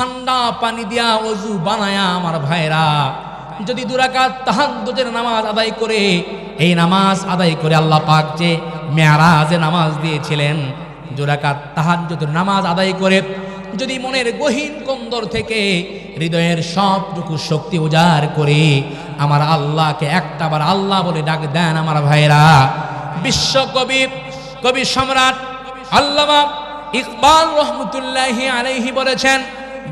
ঠান্ডা পানি দিয়া অজু বানায়া আমার ভাইরা। যদি দুরাকাত তাহাজ্জুদের নামাজ আদায় করে, এই নামাজ আদায় করে আল্লাহ পাক যে মেয়ারাজে নামাজ দিয়েছিলেন দুরাকাত তাহাজ্জুদের নামাজ আদায় করে, যদি মনের গহীন কন্দর থেকে হৃদয়ের সবটুকু শক্তি উজাড় করে, আমার আল্লাহকে একটাবার আল্লাহ বলে ডাক দেন আমার ভাইরা। বিশ্বকবি কবি সম্রাট আল্লামা ইকবাল রহমতুল্লাহি আলাইহি বলেছেন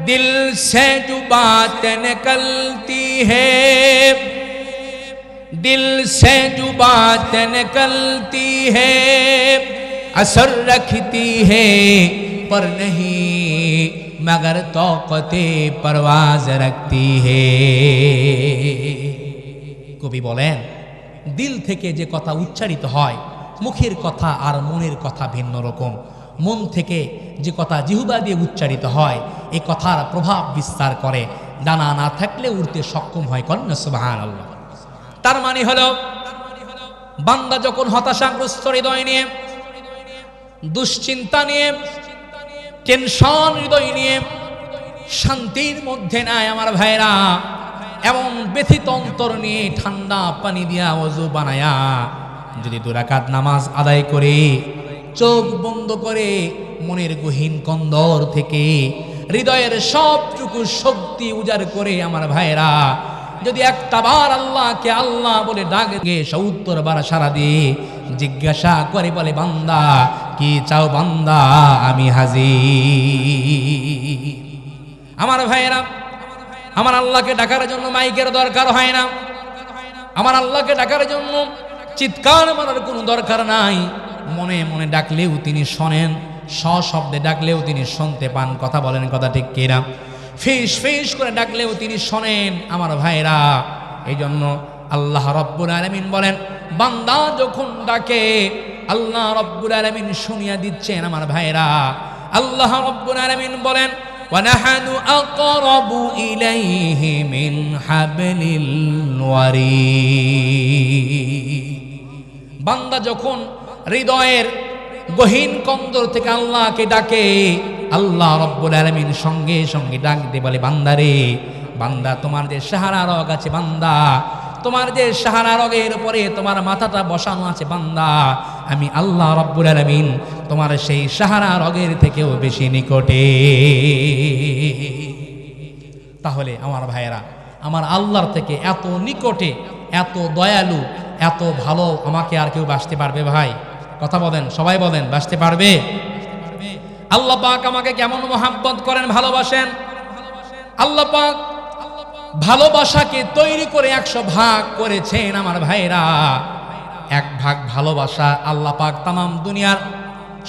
দিল সে জু বাত নিকলতি হে दिल से जो बात निकलती है असर रखती है पर नहीं मगर तौकते परवाज रखती है কবি বলেন দিল থেকে যে কথা উচ্চারিত হয় মুখের কথা আর মনের কথা ভিন্ন রকম মন থেকে যে কথা জিহুবা দিয়ে উচ্চারিত হয় এই কথার প্রভাব বিস্তার করে। ডানা না থাকলে উড়তে সক্ষম হয় কন্যা সুবাহান আল্লাহ তার মানে হলো, বান্দা যখন হতাশাগ্রস্ত হৃদয় নিয়ে, দুশ্চিন্তা নিয়ে, টেনশন হৃদয় নিয়ে শান্তির মধ্যে নাই আমার ভাইরা এমন ব্যথিত অন্তর নিয়ে ঠান্ডা পানি দিয়া অজু বানায়া, যদি দুরাকাত নামাজ আদায় করে চোখ বন্ধ করে মনের গহীন কন্দর থেকে হৃদয়ের সবটুকু শক্তি উজাড় করে আমার ভাইরা যদি একটা বার আল্লাহকে আল্লাহ বলে ডাকে সত্তর বার সারা দিয়ে জিজ্ঞাসা করে বলে, বান্দা, কি চাও বান্দা, আমি হাজি আমার ভাইয়েরা, আমার আল্লাহকে ডাকার জন্য মাইকের দরকার হয় না। আমার আল্লাহকে ডাকার জন্য চিৎকার মারার কোনো দরকার নাই। মনে মনে ডাকলেও তিনি শোনেন সশব্দে ডাকলেও তিনি শুনতে পান কথা বলেন কথা ঠিক কিনা ফিস ফিস করে ডাকলেও তিনি শোনেন আমার ভাইরা এই জন্য আল্লাহ রব্বুল আলমিন বলেন বান্দা যখন ডাকে আল্লাহ রব্বুল আলমিন শুনিয়া দিচ্ছেন আমার ভাইরা আল্লাহ রব্বুল আলমিন বলেন ونحن أقرب إليه من حبل الوريد বান্দা যখন হৃদয়ের গহীন কন্দর থেকে আল্লাহকে ডাকে। আল্লাহ রব্বুল আলমিন সঙ্গে সঙ্গে ডাক দিয়ে বলে বান্দারে বান্দা, তোমার যে সাহারা রগ আছে, বান্দা, তোমার যে সাহারা রগের উপরে তোমার মাথাটা বসানো আছে, বান্দা, আমি আল্লাহ রব্বুল আলমিন তোমার সেই সাহারা রগের থেকেও বেশি নিকটে। তাহলে আমার ভাইয়েরা, আমার আল্লাহর থেকে এত নিকটে, এত দয়ালু, এত ভালো আমাকে আর কেউ বাসতে পারবে ভাই? কথা বলেন, সবাই বলেন বাসতে পারবে? আল্লাহ পাক আমাকে কেমন মোহাব্বত করেন, ভালোবাসেন? আল্লাহ পাক ভালোবাসাকে তৈরি করে একশো ভাগ করেছেন আমার ভাইরা। এক ভাগ ভালোবাসা আল্লাহ পাক তামাম দুনিয়ার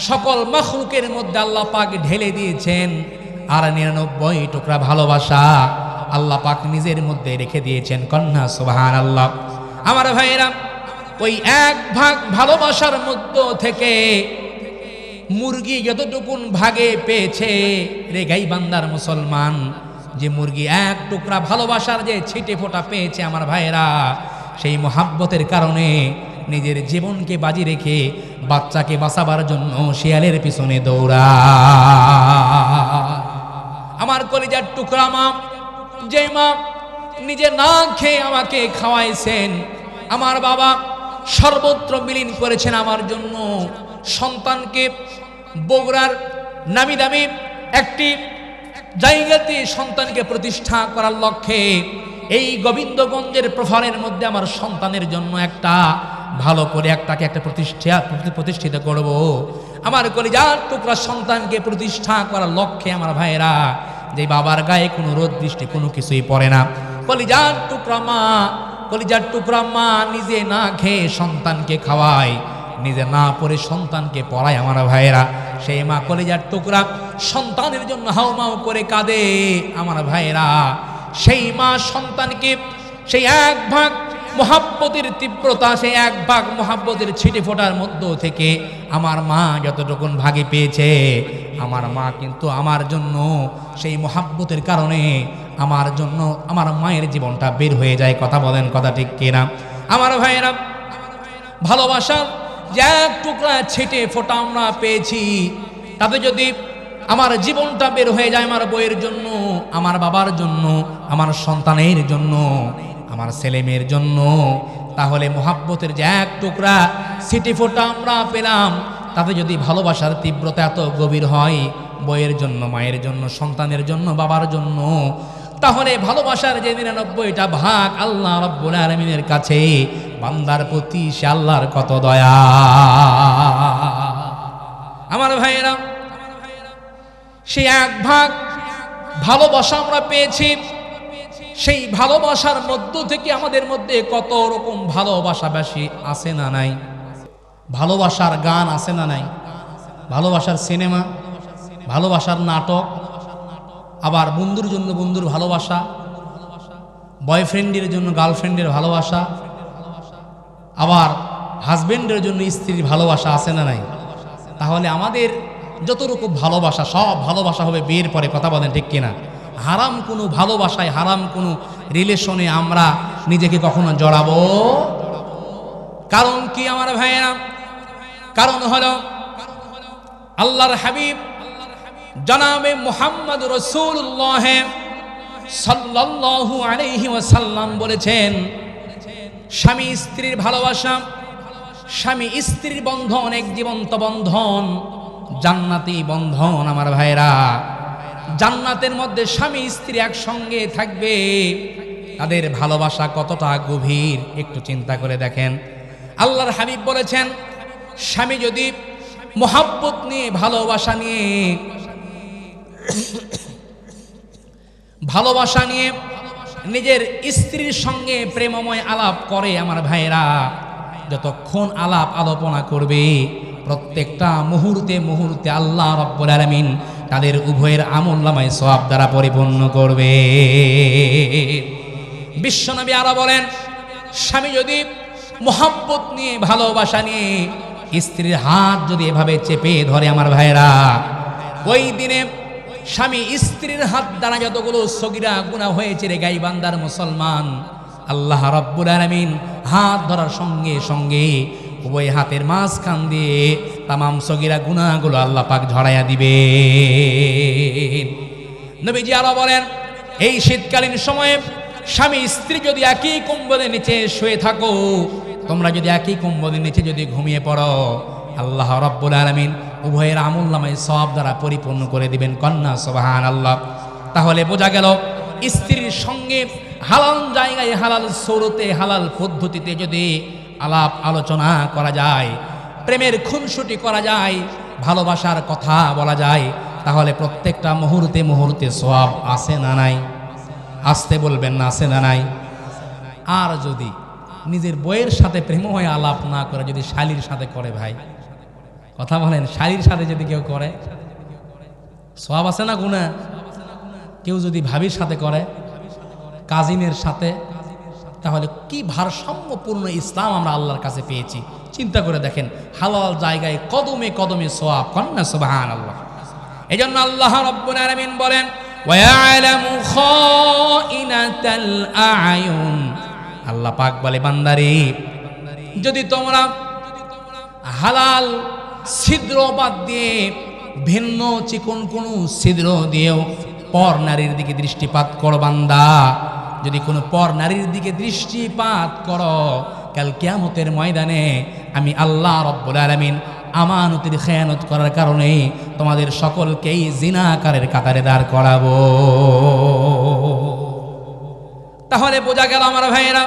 সকল মখলুকের মধ্যে আল্লাহ পাক ঢেলে দিয়েছেন। আর নিরানব্বই টুকরা ভালোবাসা আল্লাহ পাক নিজের মধ্যে রেখে দিয়েছেন। কন্যা সুবাহান আল্লাহ আমার ভাইরা ওই এক ভাগ ভালোবাসার মধ্য থেকে মুরগি যতটুকুন ভাগে পেয়েছে রেগাই বান্দার মুসলমান, যে মুরগি এক টুকরা ভালোবাসার যে ছিটে ফোটা পেয়েছে আমার ভাইয়েরা, সেই মোহাব্বতের কারণে নিজের জীবনকে বাজি রেখে বাচ্চাকে বাঁচাবার জন্য শিয়ালের পিছনে দৌড়া। আমার কলিজার টুকরা মা, যে মা নিজে না খেয়ে আমাকে খাওয়াইছেন, আমার বাবা সর্বত্র বিলীন করেছেন আমার জন্য। সন্তানকে বগুড়ার নামি দামি একটি জায়গাতে সন্তানকে প্রতিষ্ঠা করার লক্ষ্যে এই গোবিন্দগঞ্জের প্রফারের মধ্যে আমার সন্তানের জন্য একটা ভালো করে একটাকে একটা প্রতিষ্ঠা প্রতিষ্ঠিত করব। আমার কলিজার টুকরা সন্তানকে প্রতিষ্ঠা করার লক্ষ্যে আমার ভাইয়েরা, যে বাবার গায়ে কোনো রোদ, বৃষ্টি কোনো কিছুই পড়ে না। কলিজার টুকরা মা কলিজার টুকরা মা নিজে না খেয়ে সন্তানকে খাওয়ায়, নিজে না পড়ে সন্তানকে পড়ায় আমার ভাইয়েরা। সেই মা কলিজার টুকরা সন্তানের জন্য হাউমাউ করে কাঁদে আমার ভাইয়েরা। সেই মা সন্তানকে সেই এক ভাগ মহাব্বতের তীব্রতা, সেই এক ভাগ মহাব্বতের ছিটে ফোটার মধ্য থেকে আমার মা যতটুকুন ভাগে পেয়েছে আমার মা কিন্তু আমার জন্য সেই মহাব্বতের কারণে আমার জন্য আমার মায়ের জীবনটা বের হয়ে যায়। কথা বলেন, কথা ঠিক কিনা? আমার ভাইয়েরা ভালোবাসার এক টুকরা ছেটে ফোটা আমরা পেয়েছি তাতে যদি আমার জীবনটা বের হয়ে যায় আমার বইয়ের জন্য, আমার বাবার জন্য, আমার সন্তানের জন্য, আমার ছেলে মেয়ের জন্য, তাহলে মোহাব্বতের যে এক টুকরা সিটি ফোটা আমরা পেলাম তাতে যদি ভালোবাসার তীব্রতা এত গভীর হয়, বইয়ের জন্য, মায়ের জন্য, সন্তানের জন্য, বাবার জন্য, তাহলে ভালোবাসার যে নিরানব্বইটা ভাগ আল্লাহ রব্বুল আলমিনের কাছে, বান্দার প্রতি সে আল্লাহর কত দয়া। আমার ভাইয়েরা সেই এক ভাগ ভালোবাসা আমরা পেয়েছি, সেই ভালোবাসার মধ্য থেকে আমাদের মধ্যে কত রকম ভালোবাসাবাসী আছে না নাই? ভালোবাসার গান আছে না নাই? ভালোবাসার সিনেমা, ভালোবাসার নাটক, আবার বন্ধুর জন্য বন্ধুর ভালোবাসা, বয়ফ্রেন্ডের জন্য গার্লফ্রেন্ডের ভালোবাসা, আবার হাজবেন্ডের জন্য স্ত্রীর ভালোবাসা আছে না নাই? তাহলে আমাদের যতটুকু ভালোবাসা, সব ভালোবাসা হবে বিয়ের পরে, কথা বলেন ঠিক কিনা? হারাম কোনো ভালোবাসায়, হারাম কোনো রিলেশনে আমরা নিজেকে কখনো জড়াবো? কারণ কি আমার ভাইয়েরা? কারণ হল, আল্লাহর হাবিব জনাবে মোহাম্মদ রসুল্লাহ সাল্লাল্লাহু আলাইহি ওয়াসাল্লাম বলেছেন, স্বামী স্ত্রীর ভালোবাসা, স্বামী স্ত্রীর বন্ধন এক জীবন্ত বন্ধন, জান্নাতি বন্ধন আমার ভাইরা জান্নাতের মধ্যে স্বামী স্ত্রী একসঙ্গে থাকবে, তাদের ভালোবাসা কতটা গভীর একটু চিন্তা করে দেখেন। আল্লাহর হাবিব বলেছেন স্বামী যদি মোহাব্বত নিয়ে, ভালোবাসা নিয়ে ভালোবাসা নিয়ে নিজের স্ত্রীর সঙ্গে প্রেমময় আলাপ করে আমার ভাইয়েরা, যতক্ষণ আলাপ আলোচনা করবে, প্রত্যেকটা মুহূর্তে মুহূর্তে আল্লাহ রব্বুল আলমিন তাদের উভয়ের আমল নামায় সব দ্বারা পরিপূর্ণ করবে। বিশ্বনবী আরও বলেন, স্বামী যদি মোহাব্বত নিয়ে, ভালোবাসা নিয়ে স্ত্রীর হাত যদি এভাবে চেপে ধরে আমার ভাইয়েরা, ওই দিনে স্বামী স্ত্রীর হাত দ্বারা যতগুলো সগিরা গুণা হয়েছে রে গাইবান্দার মুসলমান, আল্লাহ রব্বুল আলমিন হাত ধরার সঙ্গে সঙ্গে উভয় হাতের মাঝখান দিয়ে তামাম সগিরা গুণাগুলো আল্লাহ পাক ঝড়াইয়া দিবে নবীজি আরও বলেন, এই শীতকালীন সময়ে স্বামী স্ত্রী যদি একই কম্বলের নিচে শুয়ে থাকো তোমরা যদি একই কম্বলের নিচে যদি ঘুমিয়ে পড়ো, আল্লাহ রব্বুল আলমিন উভয়ের আমুল নামায় সব দ্বারা পরিপূর্ণ করে দিবেন, কন্যা সোবাহান আল্লাহ তাহলে বোঝা গেল, স্ত্রীর সঙ্গে হালাল জায়গায় হালাল সৌরতে, হালাল পদ্ধতিতে যদি আলাপ আলোচনা করা যায়, প্রেমের খুনসুটি করা যায়, ভালোবাসার কথা বলা যায়, তাহলে প্রত্যেকটা মুহূর্তে মুহূর্তে সব আসে না নাই? আসতে বলবেন না আসে না নাই? আর যদি নিজের বইয়ের সাথে প্রেম প্রেমময় আলাপ না করে, যদি শালির সাথে করে ভাই। কথা বলেন, শালির সাথে যদি কেউ করে? সব আছে না গুণা? কেউ যদি ভাবির সাথে করে, কাজিনের সাথে, তাহলে কি ভারসাম্যপূর্ণ ইসলাম আমরা আল্লাহর কাছে পেয়েছি? চিন্তা করে দেখেন, হালাল জায়গায় কদমে কদমে সোয়াব কন্যা সুবাহান আল্লাহ এই জন্য আল্লাহ রব্বুল আলামিন বলেন ওয়ায়ালামু খাইনাতাল আয়ুন আল্লাহ পাক বলে, বান্দারে, যদি তোমরা হালাল ছিদ্র বাদ দিয়ে ভিন্ন চিকন কোনো ছিদ্র দিয়েও পর নারীর দিকে দৃষ্টিপাত করো, বান্দা। যদি কোনো পর নারীর দিকে দৃষ্টিপাত করো, কাল কিয়ামতের ময়দানে আমি আল্লাহ রব্বুল আলামিন আমানতের খেয়ানত করার কারণে তোমাদের সকলকেই জিনাকারের কাতারে দাঁড় করাবো। তাহলে বোঝা গেল আমার ভাইয়েরা,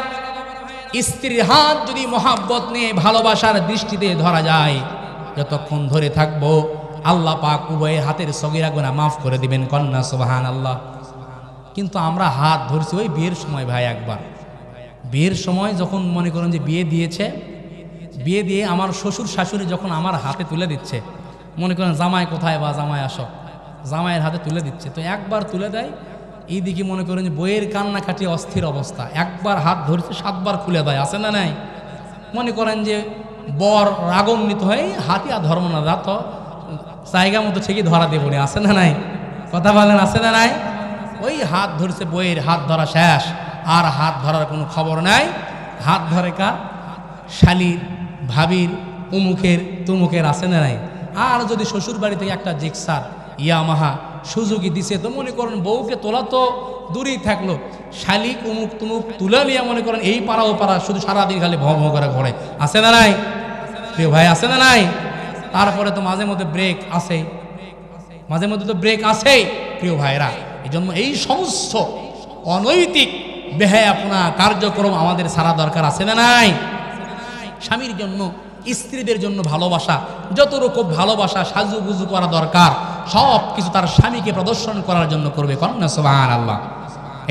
স্ত্রীর হাত যদি মহাব্বত নিয়ে ভালোবাসার দৃষ্টিতে ধরা যায়, যতক্ষণ ধরে থাকব, আল্লাহ পাক উভয়ের হাতের সগিরা গোনা মাফ করে দিবেন কন্যা সুবাহান আল্লাহ কিন্তু আমরা হাত ধরছি ওই বিয়ের সময় ভাই একবার। বিয়ের সময় যখন মনে করেন যে বিয়ে দিয়েছে, বিয়ে দিয়ে আমার শ্বশুর শাশুড়ি যখন আমার হাতে তুলে দিচ্ছে, মনে করেন জামাই কোথায় বা জামাই আসো, জামাইয়ের হাতে তুলে দিচ্ছে, তো একবার তুলে দেয় এইদিকে মনে করেন যে বইয়ের কান্নাকাটি অস্থির অবস্থা। একবার হাত ধরছে, সাতবার খুলে দেয়, আছে না নাই? মনে করেন যে বর রাগান্বিত হয়ে হাতি আর ধর্ম না, যা তো জায়গা মতো ঠিকই ধরা দেবো নি আছে না নাই? কথা বলেন, আছে না নাই? ওই হাত ধরছে বইয়ের, হাত ধরা শেষ, আর হাত ধরার কোনো খবর নাই। হাত ধরে কার? শালির, ভাবির উমুখের তুমুকের, আছে না নাই? আর যদি শ্বশুর বাড়ি থেকে একটা জিক্সার, ইয়ামাহা সুযোগই দিছে। তো মনে করেন বউকে তোলা তো দূরেই থাকল। শালিক উমুক তুমুক তুলে নিয়ে মনে করেন এই পাড়া ও পাড়া শুধু সারাদিন খালি ভঁ ভঁ করে ঘরে। আছে না নাই? প্রিয় ভাই, আছে না নাই? তারপরে তো মাঝে মধ্যে ব্রেক আছে। মাঝে মধ্যে তো ব্রেক আছেই, প্রিয় ভাইরা এই জন্য এই সমস্ত অনৈতিক বেহায়াপনা কার্যক্রম আমাদের সারা দরকার, আছে না নাই? স্বামীর জন্য, স্ত্রীদের জন্য ভালোবাসা যত রকম ভালোবাসা সাজুগুজু করা দরকার সব কিছু তার স্বামীকে প্রদর্শন করার জন্য করবে। কন্যা সোহান আল্লাহ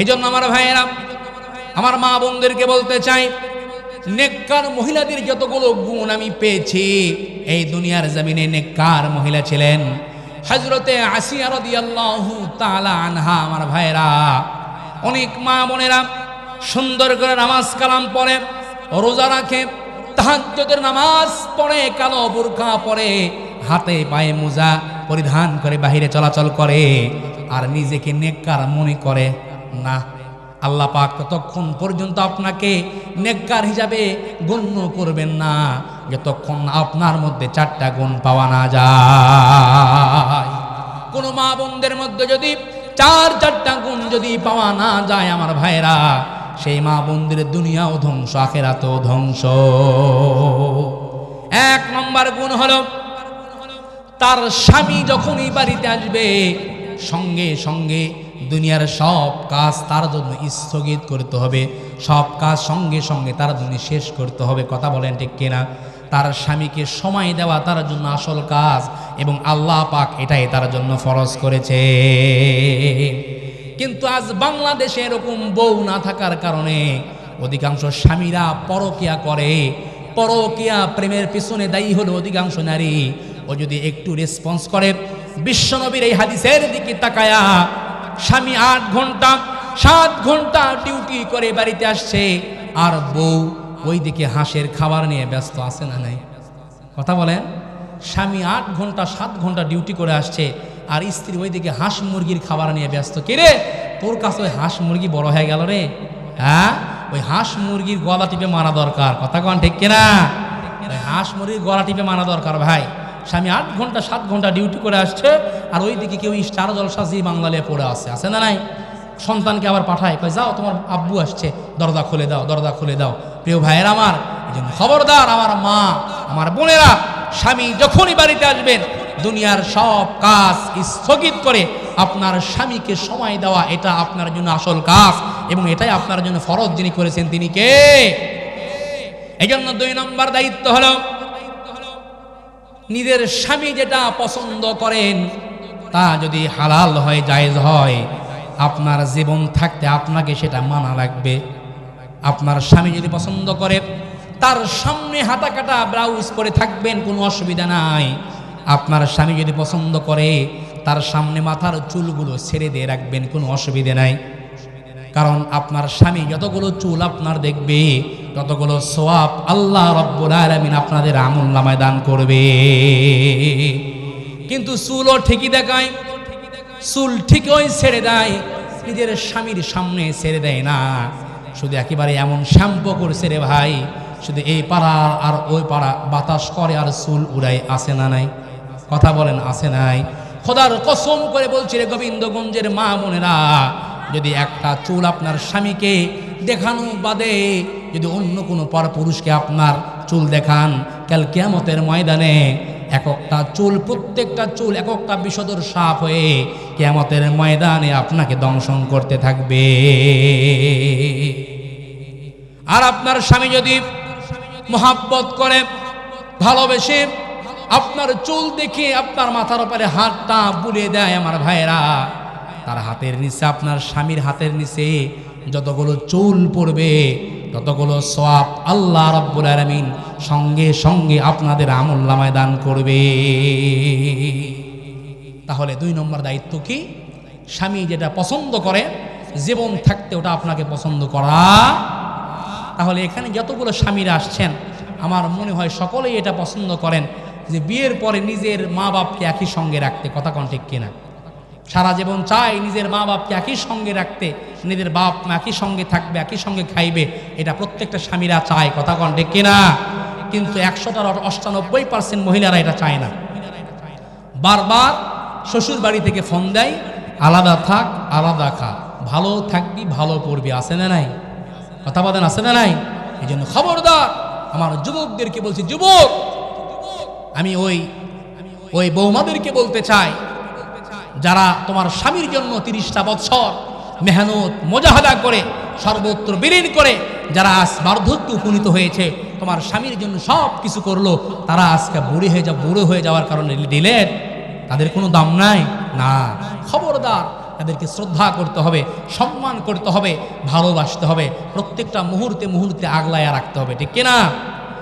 এই জন্য আমার ভাইয়েরা, আমার মা বোনদেরকে বলতে চাই, নেককার মহিলাদের যতগুলো গুণ আমি পেয়েছি, এই দুনিয়ার জমিনে নেককার মহিলা ছিলেন। হজরতে তাআলা আনহা, আমার ভাইয়েরা, অনেক মা বোনেরা সুন্দর করে নামাজ কালাম পড়ে, রোজা রাখে, তাহাজ্জুদের নামাজ পড়ে, কালো বোরকা পরে, হাতে পায়ে মোজা পরিধান করে, বাহিরে চলাচল করে আর নিজেকে নেককার মনে করে, না। আল্লাহ পাক ততক্ষণ পর্যন্ত আপনাকে নেককার হিসাবে গণ্য করবেন না, যতক্ষণ আপনার মধ্যে চারটা গুণ পাওয়া না যায়। কোন মা বোনদের মধ্যে যদি চার, চারটা গুণ যদি পাওয়া না যায় আমার ভাইরা সেই মা বোনদের দুনিয়াও ধ্বংস, আখেরাতেও ধ্বংস। এক নম্বর গুণ হলো তার স্বামী যখনই বাড়িতে আসবে, সঙ্গে সঙ্গে দুনিয়ার সব কাজ তার জন্য স্থগিত করতে হবে। সব কাজ সঙ্গে সঙ্গে তার জন্য শেষ করতে হবে। কথা বলেন ঠিক কেনা? তার স্বামীকে সময় দেওয়া তার জন্য আসল কাজ এবং আল্লাহ পাক এটাই তার জন্য ফরজ করেছে। কিন্তু আজ বাংলাদেশে এরকম বউ না থাকার কারণে অধিকাংশ স্বামীরা পরকিয়া করে। পরকিয়া প্রেমের পিছনে দায়ী হলো অধিকাংশ নারী। ও যদি একটু রেসপন্স করে, বিশ্বনবীর এই হাদিসের দিকে তাকায়া স্বামী আট ঘণ্টা, সাত ঘণ্টা ডিউটি করে বাড়িতে আসছে, আর বউ ওই দিকে হাঁসের খাবার নিয়ে ব্যস্ত আছে না নাই? কথা বলেন, স্বামী আট ঘণ্টা, সাত ঘণ্টা ডিউটি করে আসছে, আর স্ত্রী ওইদিকে হাঁস মুরগির খাবার নিয়ে ব্যস্ত। কে রে? তোর কাছে ওই হাঁস মুরগি বড় হয়ে গেল রে? হ্যাঁ? ওই হাঁস মুরগির গলা টিপে মারা দরকার। কথা কন ঠিক কিনা? হাঁস মুরগির গলা টিপে মারা দরকার ভাই। স্বামী আট ঘণ্টা, সাত ঘণ্টা ডিউটি করে আসছে, আর ওইদিকে কেউ স্টার জলসা জি বাংলালে পড়ে আছে। আছে না নাই? সন্তানকে আবার পাঠায়, কয়, যাও, তোমার আব্বু আসছে, দরজা খুলে দাও, দরজা খুলে দাও। প্রিয় ভাইয়ের আমার, এই জন্য খবরদার আমার মা, আমার বোনেরা, স্বামী যখনই বাড়িতে আসবেন, দুনিয়ার সব কাজ স্থগিত করে আপনার স্বামীকে সময় দেওয়া, এটা আপনার জন্য আসল কাজ, এবং এটাই আপনার জন্য ফরজ যিনি করেছেন তিনি কে? এই জন্য দুই নম্বর দায়িত্ব হলো নিজের স্বামী যেটা পছন্দ করেন, তা যদি হালাল হয় জায়েজ হয়, আপনার জীবন থাকতে আপনাকে সেটা মানা লাগবে। আপনার স্বামী যদি পছন্দ করে, তার সামনে হাতা কাটা ব্লাউজ পরে থাকবেন, কোনো অসুবিধা নাই। আপনার স্বামী যদি পছন্দ করে, তার সামনে মাথার চুলগুলো ছেড়ে দিয়ে রাখবেন, কোনো অসুবিধা নাই। কারণ আপনার স্বামী যতগুলো চুল আপনার দেখবে ততগুলো সোয়াব আল্লাহ রব্বুল আলামিন আপনাদের আমল নামায় দান করবে। কিন্তু চুলও ঠিকই দেখায়, চুল ঠিকই ছেড়ে দেয়, নিজের স্বামীর সামনে ছেড়ে দেয় না। শুধু একেবারে এমন শ্যাম্পু করছে রে ভাই, শুধু এই পাড়া আর ওই পাড়া, বাতাস করে আর চুল উড়াই আসে না নাই? কথা বলেন আসে নাই? খোদার কসম করে বলছি রে গোবিন্দগঞ্জের মা বোনেরা, যদি একটা চুল আপনার স্বামীকে দেখানো বাদে যদি অন্য কোনো পর পুরুষকে আপনার চুল দেখান, কাল কেয়ামতের ময়দানে এক একটা চুল, প্রত্যেকটা চুল, এক একটা বিষদর সাপ হয়ে কেয়ামতের ময়দানে আপনাকে দংশন করতে থাকবে। আর আপনার স্বামী যদি মহাব্বত করে, ভালোবেসে আপনার চুল দেখে আপনার মাথার উপরে হাতটা বুলিয়ে দেয় আমার ভাইয়েরা, তার হাতের নিচে, আপনার স্বামীর হাতের নিচে যতগুলো চুল পড়বে ততগুলো সওয়াব আল্লাহ রাব্বুল আলামিন সঙ্গে সঙ্গে আপনাদের আমল নামায় দান করবে। তাহলে দুই নম্বর দায়িত্ব কি? স্বামী যেটা পছন্দ করে, জীবন থাকতে ওটা আপনাকে পছন্দ করা। তাহলে এখানে যতগুলো স্বামীরা আসছেন, আমার মনে হয় সকলেই এটা পছন্দ করেন যে বিয়ের পরে নিজের মা বাপকে একই সঙ্গে রাখতে। কথা কোন ঠিক কিনা? সারা জীবন চায় নিজের মা বাপকে একই সঙ্গে রাখতে। নিজের বাপ মা একই সঙ্গে থাকবে, একই সঙ্গে খাইবে, এটা প্রত্যেকটা স্বামীরা চায়, কথা কোন ঠিক কিনা? কিন্তু একশোটার অষ্টানব্বই পার্সেন্ট মহিলারা এটা চায় না। বারবার শ্বশুর বাড়ি থেকে ফোন দেয়, আলাদা থাক, আলাদা খা, ভালো থাকবি, ভালো পড়বি, আছে না নাই? কথা বলেন, আছে না নাই? এই জন্য খবরদার, আমার যুবকদেরকে বলছি, যুবক, আমি ওই ওই বৌমাদেরকে বলতে চাই, যারা তোমার স্বামীর জন্য তিরিশটা বছর মেহনত, মোজাহাদা করে সর্বত্র বিলীন করে যারা আজ বার্ধক্যে উপনীত হয়েছে, তোমার স্বামীর জন্য সব কিছু করল, তারা আজকে বুড়ি হয়ে যা, বুড়ো হয়ে যাওয়ার কারণে দিলেন। তাদের কোনো দাম নাই? না। খবরদার, তাদেরকে শ্রদ্ধা করতে হবে, সম্মান করতে হবে, ভালোবাসতে হবে, প্রত্যেকটা মুহূর্তে মুহূর্তে আগলায়া রাখতে হবে, ঠিক কিনা?